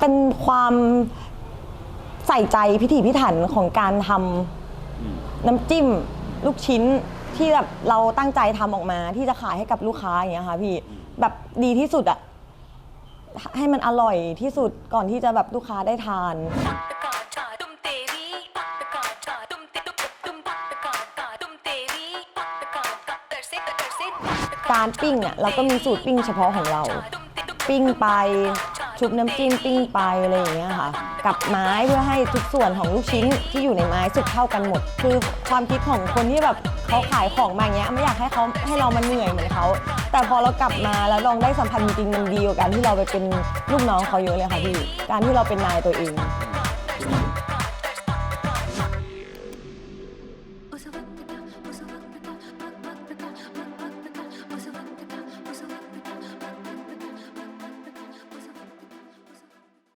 เป็นความใส่ใจพิถีพิถันของการทำน้ำจิ้มลูกชิ้นที่แบบเราตั้งใจทำออกมา ที่จะขายให้กับลูกค้าอย่างเงี้ยค่ะพี่แบบดีที่สุดอะให้มันอร่อยที่สุดก่อนที่จะแบบลูกค้าได้ทาน การปิ้งเนี่ยเราก็มีสูตรปิ้งเฉพาะของเรา ปิ้งไป ชุบน้ำจิ้มปิ้งไปอะไรอย่างเงี้ยค่ะ กับไม้เพื่อให้ทุกส่วนของลูกชิ้นที่อยู่ในไม้สุกเท่ากันหมด คือความคิดของคนที่แบบเขาขายของมาเงี้ยไม่อยากให้เขาให้เรามันเหนื่อยเหมือนเขาแต่พอเรากลับมาแล้วลองได้สัมผัสจริงมันดีกว่าการที่เราไปเป็นลูกน้องเขาเยอะเลยค่ะพี่การที่เราเป็นนายตัวเอง教